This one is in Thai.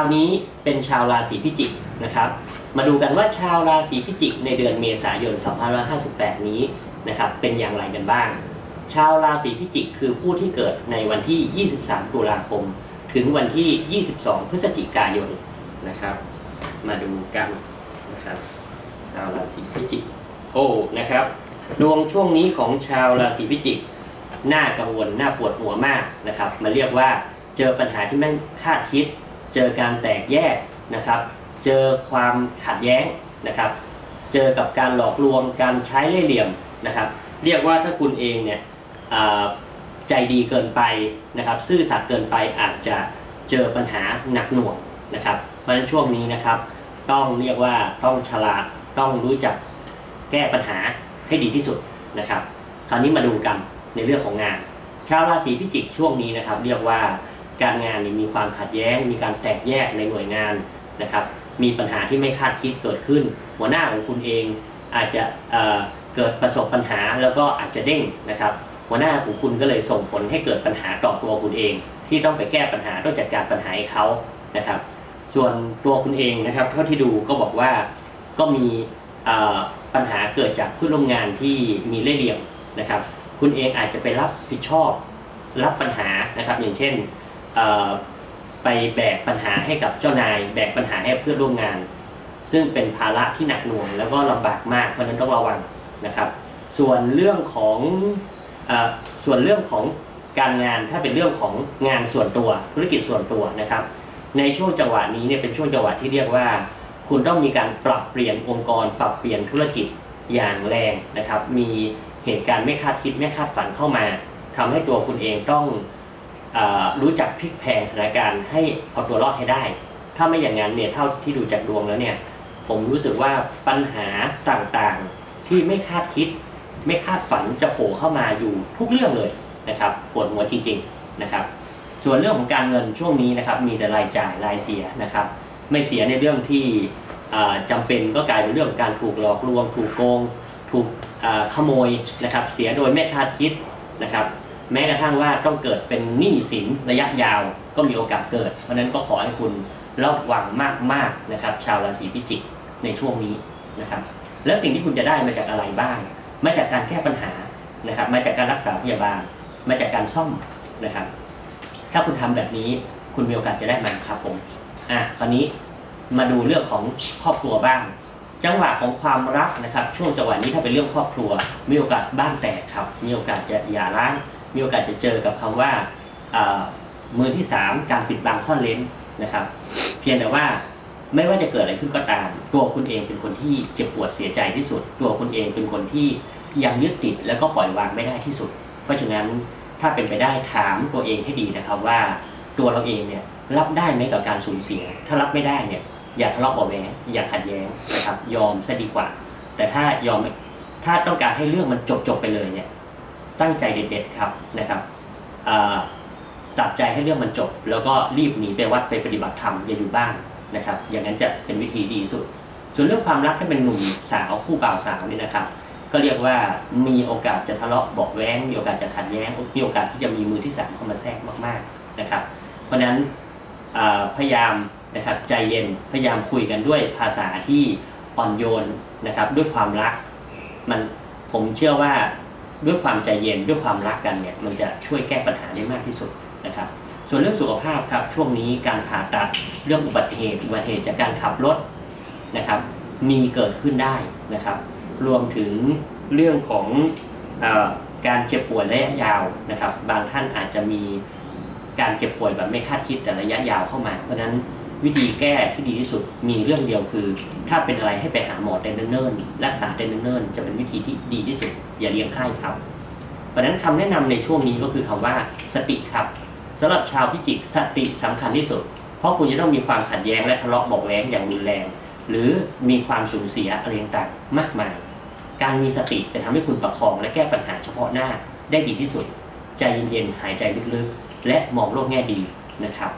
าวนี้เป็นชาวราศีพิจิกนะครับ มาดูกันว่าชาวราศีพิจิกในเดือนเมษายน 2558 นี้นะครับเป็นอย่างไรกันบ้าง ชาวราศีพิจิกคือผู้ที่เกิดในวันที่ 23 ตุลาคม ถึงวันที่ 22 พฤศจิกายนนะครับ มาดูกันนะครับชาวราศีพิจิกโอ้นะครับดวงช่วงนี้ของชาวราศีพิจิกน่ากังวลน่าปวดหัวมากนะครับ มาเรียกว่าเจอปัญหาที่ไม่คาดคิด เจอการแตกแยกนะครับ เจอความขัดแย้งนะครับ เจอกับการหลอกลวงการใช้เล่ห์เหลี่ยมนะครับ เรียกว่าถ้าคุณเองเนี่ยใจดีเกินไปนะครับ ซื่อสัตย์เกินไปอาจจะเจอปัญหาหนักหน่วงนะครับ เพราะฉะนั้นช่วงนี้นะครับ ต้องเรียกว่าต้องฉลาดต้องรู้จักแก้ปัญหาให้ดีที่สุดนะครับ คราวนี้มาดูกันในเรื่องของงาน ชาวราศีพิจิกช่วงนี้นะครับ เรียกว่า การงานมีความขัดแย้ง มีการแตกแยกในหน่วยงานนะครับ มีปัญหาที่ไม่คาดคิดเกิดขึ้น หัวหน้าของคุณเองอาจจะเเกิดประสบปัญหาแล้วก็อาจจะเด้งนะครับ หัวหน้าของคุณก็เลยส่งผลให้เกิดปัญหาต่อตัวคุณเอง ที่ต้องไปแก้ปัญหาต้องจัดการปัญหาให้เขานะครับ ส่วนตัวคุณเองนะครับ เท่าที่ดูก็บอกว่าก็มีปัญหาเกิดจากผู้ร่วมงานที่มีเล่ห์เหลี่ยมนะครับ คุณเองอาจจะไปรับผิดชอบรับปัญหานะครับ อย่างเช่น ไปแบกปัญหาให้กับเจ้านาย แบกปัญหาให้เพื่อนร่วมงาน ซึ่งเป็นภาระที่หนักหน่วง แล้วก็ลำบากมากเพราะนั้นต้องระวังนะครับ ส่วนเรื่องของอส่วนเรื่องของการงานถ้าเป็นเรื่องของงานส่วนตัวธุรกิจส่วนตัวนะครับ ในช่วงจังหวะนี้เนี่ยเป็นช่วงจังหวะที่เรียกว่า คุณต้องมีการปรับเปลี่ยนองค์กร ปรับเปลี่ยนธุรกิจอย่างแรงนะครับ มีเหตุการณ์ไม่คาดคิดไม่คาดฝันเข้ามาทำให้ตัวคุณเองต้อง รู้จักพลิกแพงสถานการณ์ให้เอาตัวรอดให้ได้ ถ้าไม่อย่างนั้นเนี่ยเท่าที่ดูจากดวงแล้วเนี่ยผมรู้สึกว่าปัญหาต่างๆที่ไม่คาดคิด ไม่คาดฝันจะโผล่เข้ามาอยู่ทุกเรื่องเลยนะครับปวดหัวจริงๆนะครับ ส่วนเรื่องของการเงินช่วงนี้นะครับมีแต่รายจ่ายรายเสียนะครับ ไม่เสียในเรื่องที่จำาเป็นก็กลายเป็นเรื่องการถูกหลอกลวง ถูกโกง ถูกขโมยนะครับ เสียโดยไม่คาดคิดนะครับ แม้กระทั่งว่าต้องเกิดเป็นหนี้สินระยะยาวก็มีโอกาสเกิด เพราะนั้นก็ขอให้คุณระวังมากๆนะครับ ชาวราศีพิจิกในช่วงนี้นะครับ แล้วสิ่งที่คุณจะได้มาจากอะไรบ้าง มาจากการแก้ปัญหานะครับ มาจากการรักษาพยาบาล มาจากการซ่อมนะครับ ถ้าคุณทำแบบนี้คุณมีโอกาสจะได้มันครับผมอะคราวนี้มาดูเรื่องของครอบครัวบ้าง จังหวะของความรักนะครับ ช่วงจังหวะนี้ถ้าเป็นเรื่องครอบครัว มีโอกาสบ้านแตกครับ มีโอกาสจะหย่าร้าง มีโอกาสจะเจอกับคำว่ามือที่สามการปิดบังซ่อนเร้นนะครับ เพียงแต่ว่าไม่ว่าจะเกิดอะไรขึ้นก็ตาม ตัวคุณเองเป็นคนที่เจ็บปวดเสียใจที่สุด ตัวคุณเองเป็นคนที่ยังยึดติดแล้วก็ปล่อยวางไม่ได้ที่สุด เพราะฉะนั้นถ้าเป็นไปได้ถามตัวเองให้ดีนะครับว่าตัวเราเองเนี่ยรับได้ไหมกับการสูญเสีย ถ้ารับไม่ได้เนี่ยอย่าทะเลาะเบาะแวงอย่าขัดแย้งนะครับยอมซะดีกว่า แต่ถ้ายอมถ้าต้องการให้เรื่องมันจบจบไปเลยเนี่ย ตั้งใจเด็ดๆครับนะครับตัดใจให้เรื่องมันจบ แล้วก็รีบหนีไปวัดไปปฏิบัติธรรมอย่าอยู่บ้านนะครับ อย่างนั้นจะเป็นวิธีดีสุด ส่วนเรื่องความรักถ้าเป็นหนุ่มสาวคู่บ่าวสาวนี่นะครับ ก็เรียกว่ามีโอกาสจะทะเลาะบอกแว้งมีโอกาสจะขัดแย้งมีโอกาสที่จะมีมือที่สามเข้ามาแทรกมากๆนะครับ เพราะฉะนั้นพยายามนะครับใจเย็นพยายามคุยกันด้วยภาษาที่อ่อนโยนนะครับ ด้วยความรักมันผมเชื่อว่า ด้วยความใจเย็นด้วยความรักกันเนี่ยมันจะช่วยแก้ปัญหาได้มากที่สุดนะครับ ส่วนเรื่องสุขภาพครับช่วงนี้การผ่าตัดเรื่องอุบัติเหตุอุบัติเหตุจากการขับรถนะครับ มีเกิดขึ้นได้นะครับ รวมถึงเรื่องของอการเจ็บป่วยระยะยาวนะครับ บางท่านอาจจะมีการเจ็บป่วยแบบไม่คาดคิดแต่ระยะยาวเข้ามา เพราะฉะนั้น วิธีแก้ที่ดีที่สุดมีเรื่องเดียวคือ ถ้าเป็นอะไรให้ไปหาหมอแต่เนิ่นๆรักษาแต่เนิ่นๆจะเป็นวิธีที่ดีที่สุด อย่าเลี้ยงไข้ครับ เพราะนั้นคำแนะนำในช่วงนี้ก็คือคำว่าสติครับสำหรับชาวพิจิกสติสำคัญที่สุด เพราะคุณจะต้องมีความขัดแย้งและทะเลาะเบอกแว้งอย่างรุนแรง หรือมีความสูญเสียอะไรต่างๆมากมาย การมีสติจะทำให้คุณประคองและแก้ปัญหาเฉพาะหน้าได้ดีที่สุด ใจเย็นๆหายใจลึกๆและมองโลกแง่ดีนะครับ